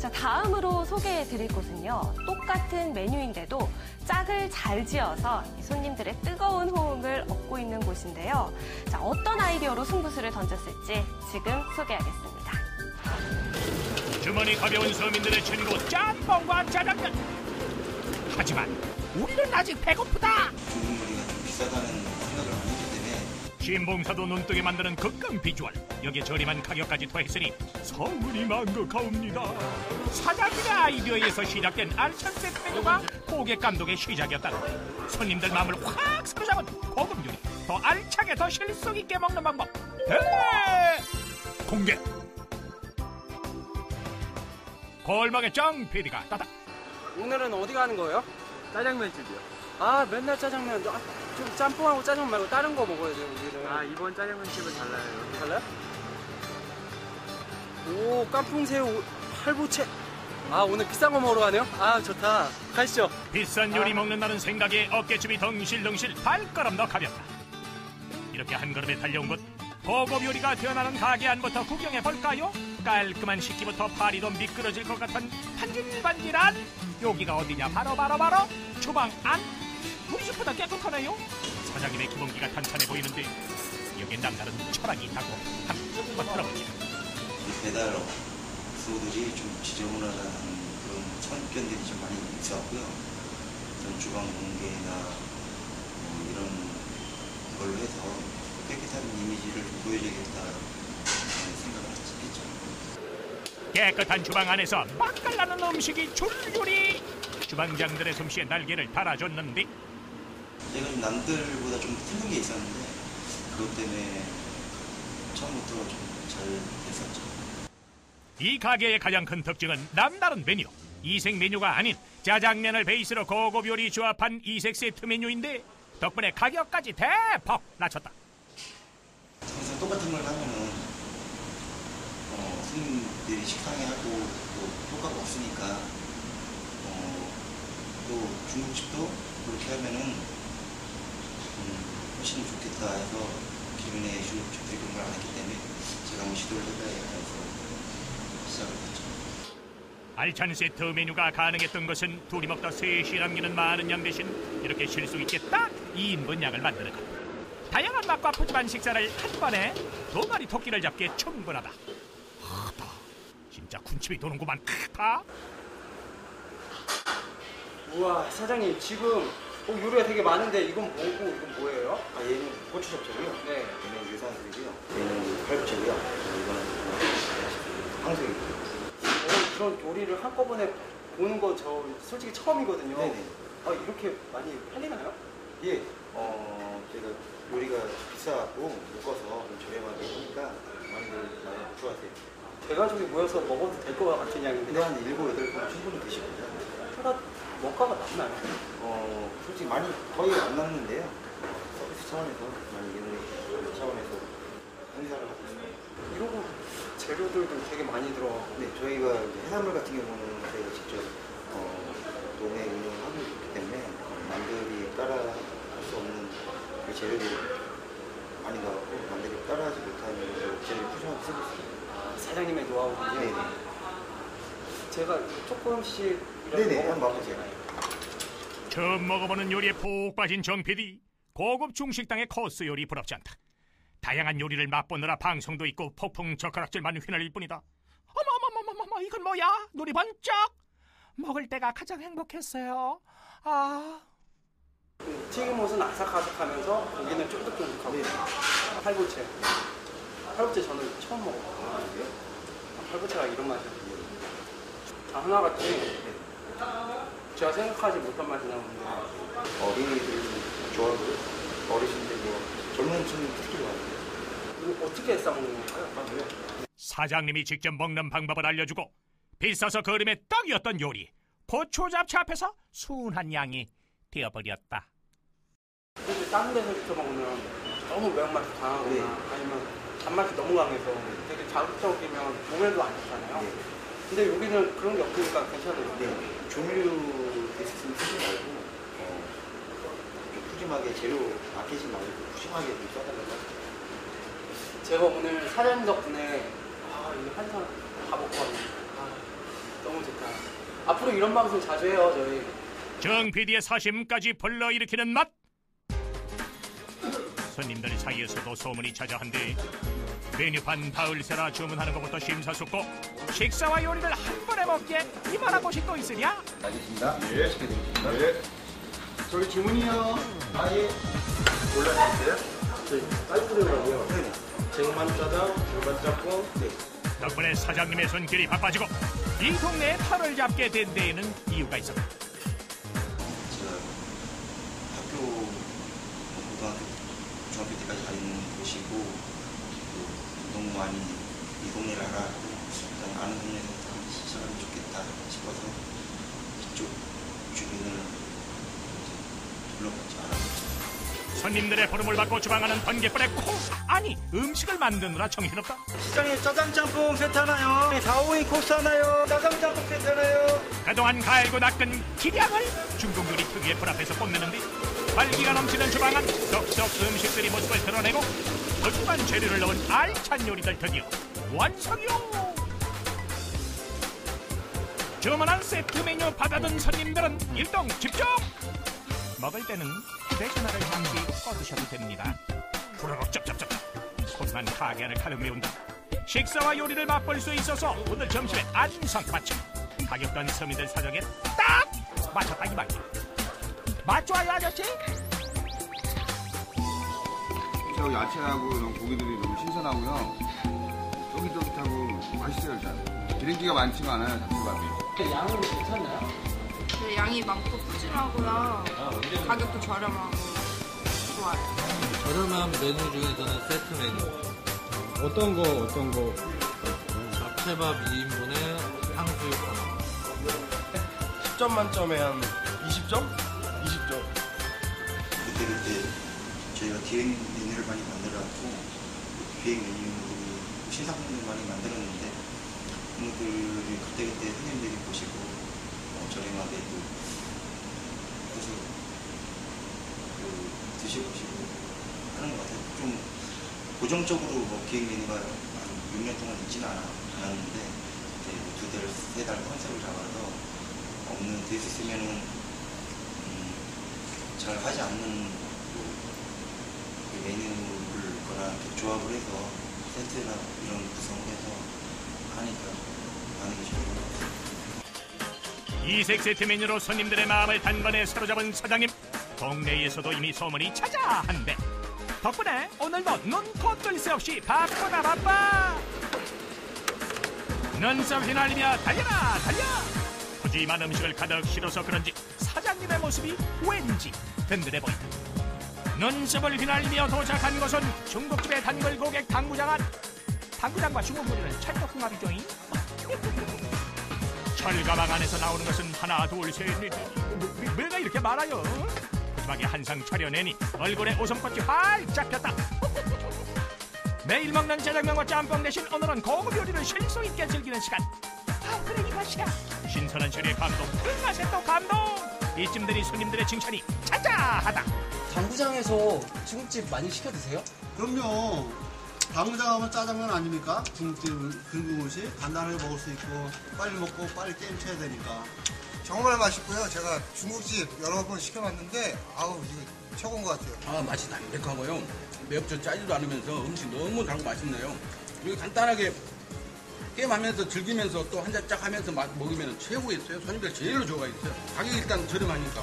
자, 다음으로 소개해 드릴 곳은요. 똑같은 메뉴인데도 짝을 잘 지어서 손님들의 뜨거운 호응을 얻고 있는 곳인데요. 자, 어떤 아이디어로 승부수를 던졌을지 지금 소개하겠습니다. 주머니 가벼운 서민들의 친구 짬뽕과 짜장면 하지만 우리는 아직 배고프다 중국물이가 좀 비싸다는 신봉사도 눈뜨게 만드는 극강 비주얼. 여기에 저렴한 가격까지 더했으니 성은이 만극하옵니다. 사장님의 아이디어에서 시작된 알찬 세트 메뉴가 고객 감독의 시작이었다. 손님들 마음을 확 사로잡은 고급 요리. 더 알차게 더 실속 있게 먹는 방법. 대 공개! 골목의 짱 PD가 따다. 오늘은 어디 가는 거예요? 짜장면 집이요. 아 맨날 짜장면. 아, 좀 짬뽕하고 짜장면 말고 다른 거 먹어야 돼요 우리는. 아 이번 짜장면 집은 달라요. 달라요? 오 깐풍새우 팔보채. 아 오늘 비싼 거 먹으러 가네요? 아 좋다. 가시죠. 비싼 요리 먹는다는 생각에 어깨춤이 덩실덩실 발걸음도 가볍다. 이렇게 한 걸음에 달려온 곳 고급 요리가 태어나는 가게 안부터 구경해 볼까요? 깔끔한 식기부터 파리도 미끄러질 것 같은 반질반질한 여기가 어디냐? 바로 바로 바로 주방 안 집보다 깨끗하네요 사장님의 기본기가 탄탄해 보이는데 여긴 남다른 철학이 있다고 들어보시죠 이 배달 업소들이 좀 지저분하다는 그런 선입견들이 좀 많이 있었고요. 전 주방 공개나 뭐 이런 걸로 해서 깨끗한 이미지를 좀 보여줘야겠다는 생각을 했죠. 깨끗한 주방 안에서 맛깔나는 음식이 줄줄이 주방장들의 솜씨에 날개를 달아줬는데 제가 좀 남들보다 좀 틀린 게 있었는데 그것 때문에 처음부터 좀 잘 됐었죠. 이 가게의 가장 큰 특징은 남다른 메뉴. 이색 메뉴가 아닌 짜장면을 베이스로 고급 요리 조합한 이색 세트 메뉴인데 덕분에 가격까지 대폭 낮췄다. 항상 똑같은 걸 하면은 어, 손님들이 식당에 하고 또 효과가 없으니까 어, 또 중국집도 그렇게 하면은 음, 훨씬 좋겠다 해서 중국집들이 그런 걸안 했기 때문에 제가 한번 시도를 해봐야겠다 해서 시작을 했죠. 알찬 세트 메뉴가 가능했던 것은 둘이 먹다 셋이 남기는 많은 양 대신 이렇게 실속 있게 딱 2인분 양을 만드는 것. 다양한 맛과 푸짐한 식사를 한 번에 두 마리 토끼를 잡기에 충분하다. 하다. 진짜 군침이 도는구만. 크다. 우와 사장님 지금 어, 요리가 되게 많은데 이건 뭐고 이건 뭐예요? 아 얘는 고추 잡채고요. 네 얘는 유산슬이고요. 얘는 칼부채고요. 이거는 황소이고요. 어, 그런 요리를 한꺼번에 보는 거 저 솔직히 처음이거든요 네네. 아 이렇게 많이 팔리나요? 예, 어, 제가 요리가 비싸고 묶어서 좀 저렴하게 하니까 많이들 많이 좋아하세요. 대가족이 모여서 먹어도 될 것 같은 양인데 근데 한 일곱 여덟 번 충분히 드시거든요. 원가가 낮나요? 어, 솔직히 많이 거의 안 남는데요. 서비스 차원에서 많이 이런 차원에서 행사를 하고 있습니다. 이러고 재료들도 되게 많이 들어가고 네, 저희가 이제 해산물 같은 경우는 저희가 직접 어, 농해 운영하고 있기 때문에 남들이 따라 할 수 없는 그 재료들이 많이 나왔고 남들이 따라하지 못하는 그 재료를 꾸준하게 쓰고 있습니다. 사장님의 노하우군요 네네. 제가 조금씩 네네, 한번 맛보세요. 처음 먹어보는 요리에 푹 빠진 정 PD 고급 중식당의 코스 요리 부럽지 않다. 다양한 요리를 맛보느라 방송도 있고 폭풍 젓가락질만 휘날릴 뿐이다. 어머머머머머머 이건 뭐야? 눈이 번쩍 먹을 때가 가장 행복했어요. 아. 튀김옷은 아삭아삭하면서 고기는 쫀득쫀득하고. 팔보채. 팔보채 저는 처음 먹어봐요? 팔보채가 이런 맛이에요 다 하나같이 제가 생각하지 못한 맛이 나오는데 어린이들 좋아하고요. 어르신들 뭐 젊은 층 특히 좋아하고요. 이거 어떻게 싸먹는 건가요? 사장님이 직접 먹는 방법을 알려주고 비싸서 그림에 떡이었던 요리 고추 잡채 앞에서 순한 양이 되어버렸다 근데 다른 데서 시켜 먹으면 너무 매운맛이 강하거나 네. 아니면 단맛이 너무 강해서 되게 자극적이면 몸에도 안 좋잖아요 네. 근데 여기는 그런 게 없으니까 괜찮아요 네, 조미료 있으면 쓰지 말고 어, 좀 푸짐하게 재료 아끼지 말고 푸짐하게 좀 써달라고. 제가 오늘 사장님 덕분에 아, 이 한상 다 먹고 왔는데 아, 너무 앞으로 이런 방송 자주 해요 저희. 정 PD의 사심까지 불러일으키는 맛 손님들 사이에서도 소문이 자자한데 메뉴판 바울세라 주문하는 것부터 심사숙고 식사와 요리를 한 번에 먹기에 이만한 곳이 또 있으냐? 알겠습니다. 예. 맛있게 드리겠습니다. 예. 저희 주문이요. 아 예. 저희. 네네. 쟁반짜장, 쟁반짬뽕. 네. 덕분에 사장님의 손길이 바빠지고 이 동네에 털을 잡게 된 데에는 이유가 있었다 제가 학교 뭐 고등학교, 중학교 때까지 다니는 곳이고 또 너무 많이 이 동네를 알아고 일단 아는 동네에서 시작하면 좋겠다 싶어서 이쪽 주변을 이제 둘러봤죠. 알아봤죠. 손님들의 부름을 받고 주방하는 번개불에 코 아니 음식을 만드느라 정신없다 시장에 짜장짬뽕 세트 하나요. 4호인 코스 하나요. 짜장짬뽕 세트 하나요. 그동안 갈고 닦은 기량을 중국 요리 특유의 불 앞에서 뽐내는데 활기가 넘치는 주방은 덕석 음식들이 모습을 드러내고 푸짐한 재료를 넣은 알찬 요리들 드디어 완성이요! 주문한 세트 메뉴 받아든 손님들은 일동 집중! 먹을 때는 휴대전화를 잠시 꺼두셔도 됩니다. 후루룩 쩝쩝쩝 소중한 가게 안을 가득 메운다 식사와 요리를 맛볼 수 있어서 오늘 점심에 안성맞춤 가격단 서민들 사정에 딱 맞췄다 이 말이야 맛 좋아요 아저씨? 저 야채하고 이런 고기들이 너무 신선하고요. 쫄깃쫄깃하고 맛있어요, 일단. 기름기가 많지가 않아요, 잡채밥이. 양은 괜찮나요? 네, 양이 많고 푸짐하고요. 가격도 저렴하고 좋아요. 저렴한 메뉴 중에서는 세트 메뉴 어떤 거 어떤 거? 잡채밥 2인분에 탕수육 하나 10점 만점에 한 20점? 20점. 그때 그때 저희가 기획 메뉴를 많이 만들어갖고 기획 메뉴 신상품을 많이 만들었는데 그것들을 그때 그때 손님들이 보시고 어, 저렴하게 또 그래서 그 드셔보시고 하는 것 같아요. 좀 고정적으로 뭐 기획 메뉴가 한 6년 동안 있지는 않았는데 이제 두 달, 세 달 컨셉을 잡아서 없는 데수 있으면은 음, 잘 하지 않는 뭐, 그 메뉴를 거나 조합을 해서 세트나 이런 구성을 해서 하니까 반응이 좋은 것 같아요. 이색 세트 메뉴로 손님들의 마음을 단번에 사로잡은 사장님 동네에서도 이미 소문이 자자한데 덕분에 오늘도 눈코 뜰 새 없이 바쁘다 바빠 눈썹 휘날리며 달려라 달려 푸짐한 음식을 가득 실어서 그런지 사장님의 모습이 왠지 든든해 보인다. 눈썹을 휘날리며 도착한 곳은 중국집의 단골 고객 당구장 안 당구장과 중국 요리는 찰떡궁합이죠잉 철가방 안에서 나오는 것은 하나 둘 셋 넷. 뭐가 이렇게 많아요? 푸짐하게 한상 차려내니 얼굴에 웃음꽃이 활짝 폈다. 매일 먹는 짜장면과 짬뽕 대신 오늘은 고급 요리를 실수 있게 즐기는 시간. 아 그래 이 맛이야 신선한 재료의 감동 그 맛에 또 감동 이쯤 되니 손님들의 칭찬이 자자하다 당구장에서 중국집 많이 시켜 드세요? 그럼요. 당구장 하면 짜장면 아닙니까? 중국집 근국 음식 간단하게 먹을 수 있고 빨리 먹고 빨리 게임 쳐야 되니까. 정말 맛있고요. 제가 중국집 여러 번 시켜봤는데 아우 이거 최고인 것 같아요. 아 맛이 담백하고요 매엽죠 짜지도 않으면서 음식 너무 달고 맛있네요 그리고 간단하게 게임하면서 즐기면서 또 한잔 짝 하면서 맛 먹으면 최고였어요 손님들 제일로 좋아했어요 가격이 일단 저렴하니까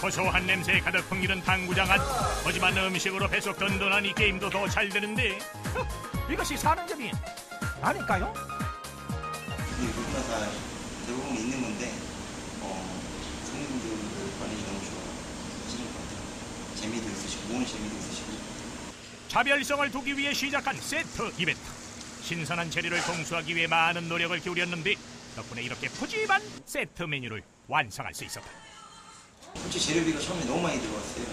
고소한 냄새에 가득 풍기는 당구장 안 거지만 음식으로 배속 든든한 이 게임도 더 잘 되는데 이것이 사는 점이 아닐까요? 이게 다 대부분 있는 건데 어, 손님들 반응이 너무 좋아하시는 것 같아요. 재미도 있으시고 보는 재미도 있으시고 차별성을 두기 위해 시작한 세트 이벤트. 신선한 재료를 공수하기 위해 많은 노력을 기울였는데 덕분에 이렇게 푸짐한 세트 메뉴를 완성할 수 있었다. 솔직히 재료비가 처음에 너무 많이 들어갔어요.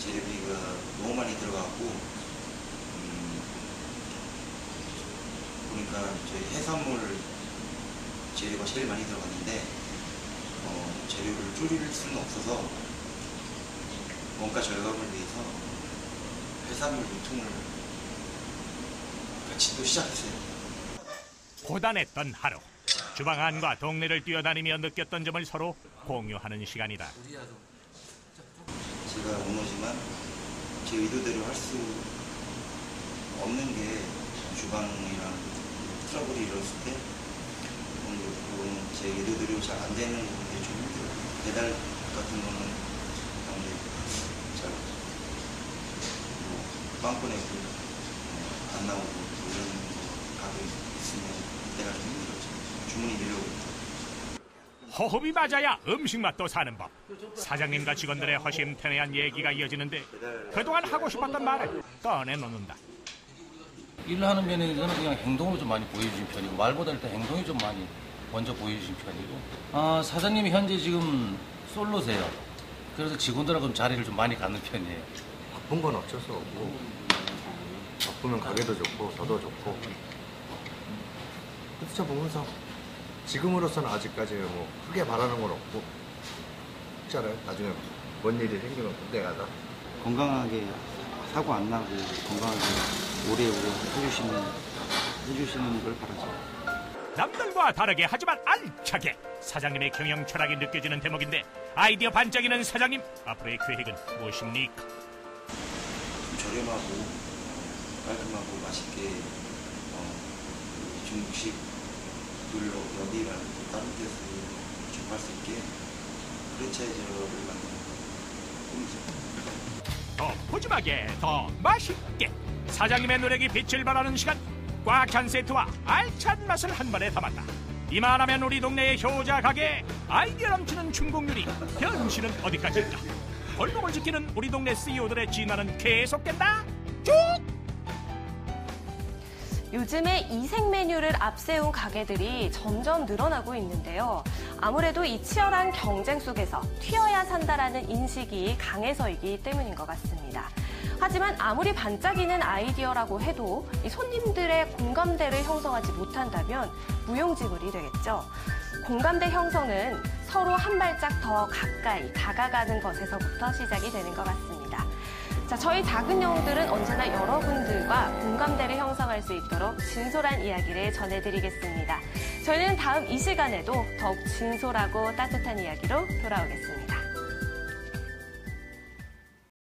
재료비가 너무 많이 들어갔고 음, 보니까 저희 해산물 재료가 제일 많이 들어갔는데 어, 재료를 줄일 수는 없어서 원가 절감을 위해서 해산물 유통을 또 시작했어요. 고단했던 하루. 주방 안과 동네를 뛰어다니며 느꼈던 점을 서로 공유하는 시간이다. 제가 오너지만 제 의도대로 할 수 없는 게 주방이랑 트러블이 일었을 때 그거는 제 의도대로 잘 안 되는 게 좀 힘들어요. 배달 같은 거는 아무래도 잘뭐 빵 꺼내고 어, 안 나오고 뭐 이런 거 가고 있으면 그때가 좀 힘들었죠. 주문이 밀려오고 호흡이 맞아야 음식 맛도 사는 법. 사장님과 직원들의 허심탄회한 얘기가 이어지는데 그동안 하고 싶었던 말을 꺼내놓는다. 일을 하는 면에서는 그냥 행동으로 좀 많이 보여주신 편이고 말보다 일단 행동이 좀 많이 먼저 보여주신 편이고 아, 사장님이 현재 지금 솔로세요. 그래서 직원들하고 좀 자리를 좀 많이 갖는 편이에요. 바쁜 건 어쩔 수 없고 바쁘면 가게도 좋고 저도 좋고 그렇죠 보면서 지금으로서는 아직까지 뭐 크게 바라는 건 없고 알아요? 나중에 뭔 일이 생기면 그때 가다 건강하게 사고 안 나고 건강하게 오래오래 해주시는 해주시는 걸 바라죠. 남들과 다르게 하지만 알차게 사장님의 경영 철학이 느껴지는 대목인데 아이디어 반짝이는 사장님 앞으로의 계획은 무엇입니까? 좀 저렴하고 어, 깔끔하고 맛있게 어, 그 중국식 을 여기 말고 다른 데서 접할 수 있게 프랜차이즈를 만드는 꿈이죠. 더 푸짐하게 더 맛있게. 사장님의 노력이 빛을 발하는 시간. 꽉 찬 세트와 알찬 맛을 한 번에 담았다. 이만하면 우리 동네의 효자 가게. 아이디어 넘치는 요리. 변신은 어디까지일까? 골목을 지키는 우리 동네 CEO들의 진화는 계속된다. 쭉 요즘에 이색 메뉴를 앞세운 가게들이 점점 늘어나고 있는데요. 아무래도 이 치열한 경쟁 속에서 튀어야 산다라는 인식이 강해서이기 때문인 것 같습니다. 하지만 아무리 반짝이는 아이디어라고 해도 이 손님들의 공감대를 형성하지 못한다면 무용지물이 되겠죠. 공감대 형성은 서로 한 발짝 더 가까이 다가가는 것에서부터 시작이 되는 것 같습니다. 자, 저희 작은 영웅들은 언제나 여러분들과 공감대를 형성할 수 있도록 진솔한 이야기를 전해드리겠습니다. 저희는 다음 이 시간에도 더욱 진솔하고 따뜻한 이야기로 돌아오겠습니다.